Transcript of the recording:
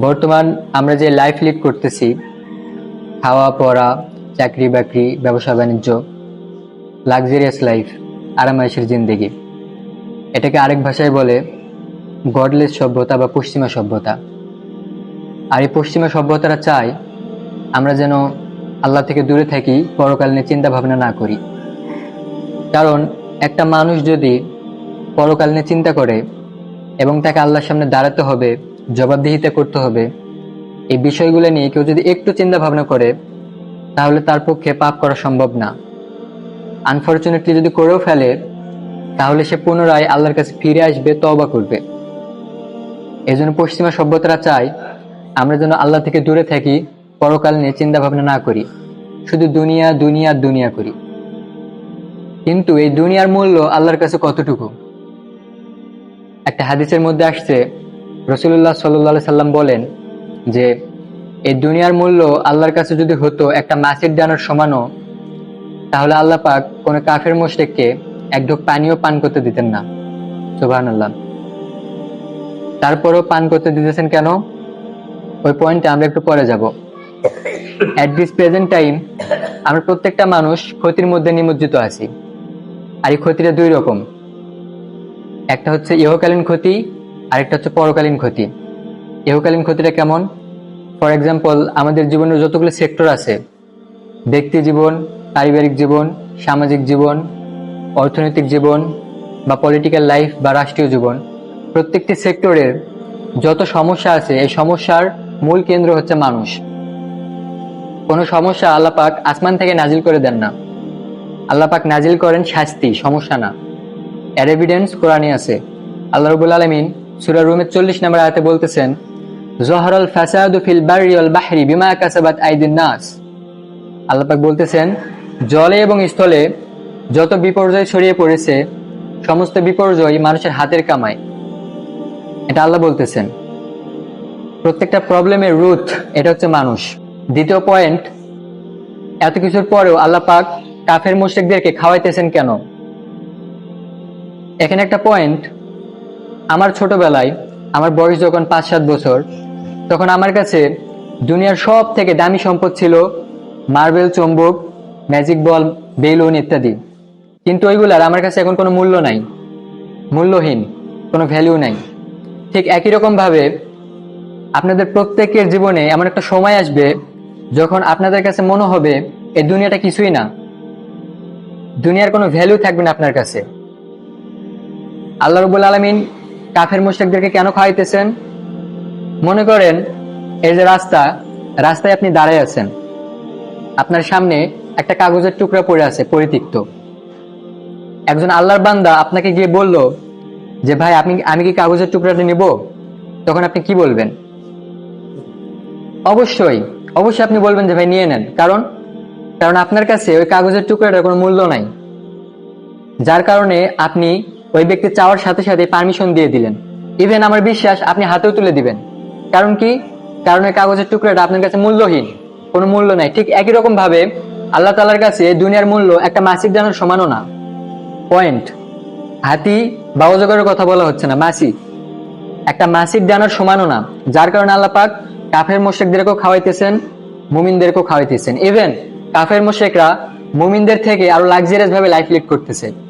বর্তমান আমরা যে লাইফ লিড করতেছি, খাওয়া, পড়া, চাকরি বাকরি, ব্যবসা বাণিজ্য লাক্সারিয়াস লাইফ আরামায়েশের জিন্দেগি। এটাকে আরেক ভাষায় বলে গডলেস সভ্যতা বা পশ্চিমা সভ্যতা। আর এই পশ্চিমা সভ্যতারা চায় আমরা যেন আল্লাহ থেকে দূরে থাকি, পরকালীন চিন্তা ভাবনা না করি। কারণ একটা মানুষ যদি পরকালীনে চিন্তা করে এবং তাকে আল্লাহর সামনে দাঁড়াতে হবে জবাবদিহিতা করতে হবে। এই বিষয়গুলো নিয়ে কেউ যদি একটু চিন্তা ভাবনা করে, তাহলে তার পক্ষে পাপ করা সম্ভব না। আনফর্চুনেটলি যদি করেও ফেলে, তাহলে সে পুনরায় আল্লাহর কাছে ফিরে আসবে, তওবা করবে। এই জন্য পশ্চিমা সভ্যতারা চায়, আমরা যেন আল্লাহ থেকে দূরে থাকি, পরকাল নিয়ে চিন্তা ভাবনা না করি। শুধু দুনিয়া দুনিয়া দুনিয়া করি। কিন্তু এই দুনিয়ার মূল্য আল্লাহর কাছে কতটুকু? একটা হাদিসের মধ্যে আসছে রসুল্লাহ সাল্লাহ সাল্লাম বলেন যে এই দুনিয়ার মূল্য আল্লাহর কাছে যদি হতো একটা মাছের ডানার সমানও, তাহলে আল্লাহ পাক কোনো কাফের মোশেককে এক ঢোক পানিও পান করতে দিতেন না। সুবাহান আল্লাহ তারপরও পান করতে দিতেছেন কেন? ওই পয়েন্টে আমরা একটু পরে যাব। অ্যাট দিস প্রেজেন্ট টাইম আমরা প্রত্যেকটা মানুষ ক্ষতির মধ্যে নিমজ্জিত আছি। আর এই ক্ষতিটা দুই রকম। একটা হচ্ছে ইহকালীন ক্ষতি আরেকটা হচ্ছে পরকালীন ক্ষতি। ইহকালীন ক্ষতিটা কেমন? ফর এক্সাম্পল আমাদের জীবনের যতগুলো সেক্টর আছে, ব্যক্তি জীবন, পারিবারিক জীবন, সামাজিক জীবন, অর্থনৈতিক জীবন বা পলিটিক্যাল লাইফ বা রাষ্ট্রীয় জীবন, প্রত্যেকটি সেক্টরের যত সমস্যা আছে, এই সমস্যার মূল কেন্দ্র হচ্ছে মানুষ। কোনো সমস্যা আল্লাপাক আসমান থেকে নাজিল করে দেন না। আল্লাপাক নাজিল করেন শাস্তি, সমস্যা না। এর এভিডেন্স কোরআনে আছে। আল্লাহ রবুল আলমিন সুরা রুমের চল্লিশ নম্বর আয়াতে বলতেছেন, জহরল ফিল বাহরি বিমা কাসাবাত আইদিন নাস। আল্লাপাক বলতেছেন, জলে এবং স্থলে যত বিপর্যয় ছড়িয়ে পড়েছে, সমস্ত বিপর্যয় মানুষের হাতের এটা আল্লাহ বলতেছেন। প্রত্যেকটা প্রবলেমের রুট, এটা হচ্ছে মানুষ। দ্বিতীয় পয়েন্ট, এত কিছুর পরেও আল্লাহ পাক কাফের মুশ্রিকদেরকে খাওয়াইতেছেন কেন? এখানে একটা পয়েন্ট আমার ছোটবেলায় আমার বয়স যখন পাঁচ, সাত বছর, তখন আমার কাছে দুনিয়ার সব থেকে দামি সম্পদ ছিল মার্বেল, চম্বক, ম্যাজিক বল, বেলুন ইত্যাদি। কিন্তু ওইগুলার আমার কাছে এখন কোনো মূল্য নাই, মূল্যহীন, কোনো ভ্যালু নাই। ঠিক একই রকমভাবে আপনাদের প্রত্যেকের জীবনে এমন একটা সময় আসবে যখন আপনাদের কাছে মনে হবে এই দুনিয়াটা কিছুই না। দুনিয়ার কোনো ভ্যালু থাকবে না আপনার কাছে। আল্লাহ রবুল আলমিন কাফের মুশ্রিকদেরকে কেন খাওয়াইতেছেন? মনে করেন, এই যে রাস্তা, রাস্তায় আপনি দাঁড়ায় আছেন। আপনার সামনে একটা কাগজের টুকরা পড়ে আছে, পরিতিক্ত। একজন আল্লাহর বান্দা আপনাকে গিয়ে বলল যে, ভাই, আপনি, আমি কি কাগজের টুকরাটা নিব? তখন আপনি কি বলবেন? অবশ্যই অবশ্যই আপনি বলবেন যে, ভাই, নিয়ে নেন। কারণ কারণ আপনার কাছে ওই কাগজের টুকরাটার কোনো মূল্য নাই। যার কারণে আপনি ওই ব্যক্তি চাওয়ার সাথে সাথে পারমিশন দিয়ে দিলেন। ইভেন আমার বিশ্বাস আপনি হাতেও তুলে দিবেন। কারণ কি? কারণ ওই কাগজের টুকরাটা আপনার কাছে মূল্যহীন। কোনো মূল্য নাই। ঠিক একই রকম ভাবে আল্লাহ তালার কাছে দুনিয়ার মূল্য একটা মাসিক দানের সমানও না। পয়েন্ট হাতি বা অজগরের কথা বলা হচ্ছে না। মাসি। একটা মাসিক দানার সমানও না। যার কারণে আল্লাহ পাক কাফের মোশেকদেরকেও খাওয়াইতেছেন, মুমিনদেরকেও খাওয়াইতেছেন। ইভেন কাফের মোশেকরা মুমিনদের থেকে আরও লাক্সারিয়াস ভাবে লাইফ লিড করতেছে।